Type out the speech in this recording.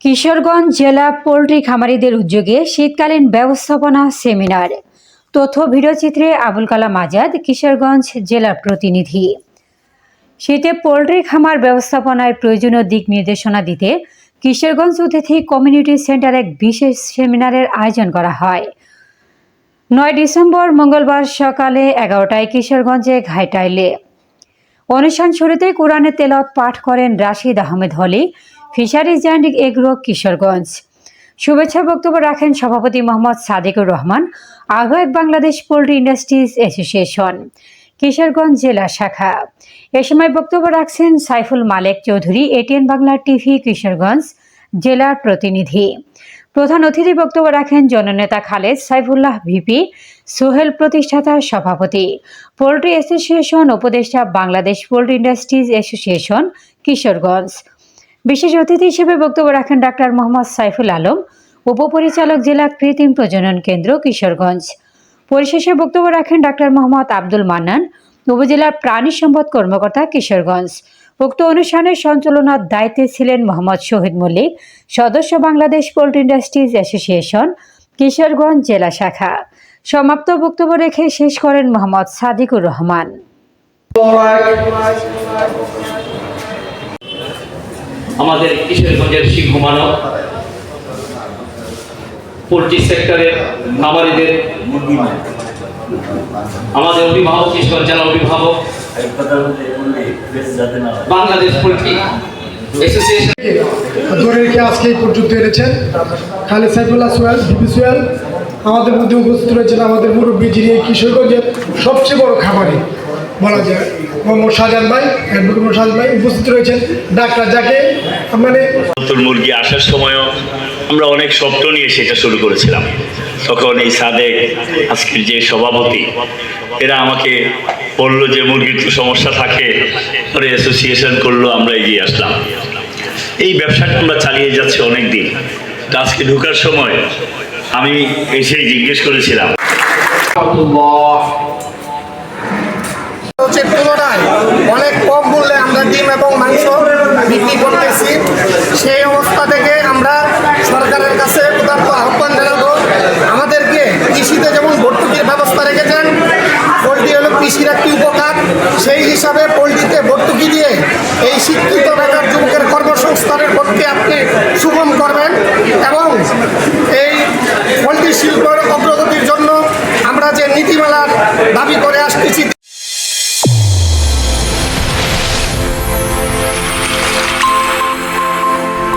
কিশোরগঞ্জ জেলা পোলট্রি খামারিদের উদ্যোগে শীতকালীন ব্যবস্থাপনা সেমিনার। তথ্য ভিডিওচিত্রে আবুল কালাম আজাদ, কিশোরগঞ্জ জেলার প্রতিনিধি। শীতে পোলট্রি খামার ব্যবস্থাপনায় প্রয়োজনীয় দিক নির্দেশনা দিতে কিশোরগঞ্জ অতিথি কমিউনিটি সেন্টার এক বিশেষ সেমিনারের আয়োজন করা হয়। নয় ডিসেম্বর মঙ্গলবার সকালে এগারোটায় কিশোরগঞ্জে ঘাইটাইলে। অনুষ্ঠান শুরুতে কোরআনে তেলত পাঠ করেন Rashid Ahmed holy fisheries and agro Kishoreganj. শুভেচ্ছা বক্তব্য রাখেন সভাপতি মোহাম্মদ সাদেকুর রহমান, আহ্বায়ক Bangladesh poultry industries association, Kishoreganj জেলা শাখা। এ সময় বক্তব্য রাখছেন সাইফুল মালেক চৌধুরী, এটিএন বাংলা টিভি, কিশোরগঞ্জ জেলার প্রতিনিধি। প্রধান অতিথি বক্তব্য রাখেন জননেতা খালেদ সাইফুল্লাহ ভিপি, সোহেল প্রতিষ্ঠাতা সভাপতি, পোল্ট্রি অ্যাসোসিয়েশন উপদেষ্টা Bangladesh poultry industries association, Kishoreganj. বিশেষ অতিথি হিসেবে বক্তব্য রাখেন ডাক্তার মোহাম্মদ সাইফুল আলম, উপপরিচালক জেলা কৃত্রিম প্রজনন কেন্দ্র, কিশোরগঞ্জ। পরিশেষে বক্তব্য রাখেন ডাক্তার মোহাম্মদ আব্দুল মান্নান, উপজেলার প্রাণী সম্পদ কর্মকর্তা, কিশোরগঞ্জ। উক্ত অনুষ্ঠানের সঞ্চালনার দায়িত্বে ছিলেন মোহাম্মদ শহীদ মল্লিক, সদস্য Bangladesh poultry industries association, Kishoreganj জেলা শাখা। সমাপ্ত বক্তব্য রেখে শেষ করেন মোহাম্মদ সাদিকুর রহমান। আমাদের কিশোরগঞ্জের সিংহ মানব পোলট্রি সেক্টরের খামারিদের আমাদের অভিভাবক, কিশোরগঞ্জ জেলা অভিভাবক, বাংলাদেশ পোলট্রি এনেছেন? আমাদের উপস্থিত রয়েছেন আমাদের সবচেয়ে বড় বলা যায়। শাহজাহান ভাই ভাই উপস্থিত রয়েছেন। ডাক্তার যাকে মানে নতুন মুরগি আসার সময়ও আমরা অনেক স্বপ্ন নিয়ে সেটা শুরু করেছিলাম। তখন এই সাদেক আজকের যে সভাপতি এরা আমাকে বলল যে মুরগির তো সমস্যা থাকে পরে অ্যাসোসিয়েশন করল আমরা এগিয়ে আসলাম। এই ব্যবসাটা আমরা চালিয়ে যাচ্ছি অনেক দিন আজকে ঢোকার সময় আমি এসেই জিজ্ঞেস করেছিলাম। অনেক কম মূল্যে আমরা ডিম এবং মাংস বিক্রি করতেছি সেই অবস্থা থেকে আমরা সরকারের কাছে প্রধানত আহ্বান জানাব। আমাদেরকে কৃষিতে যেমন ভর্তুকির ব্যবস্থা রেখেছেন, পোলট্রি হলো কৃষির একটি উপকার, সেই হিসাবে পোলট্রিতে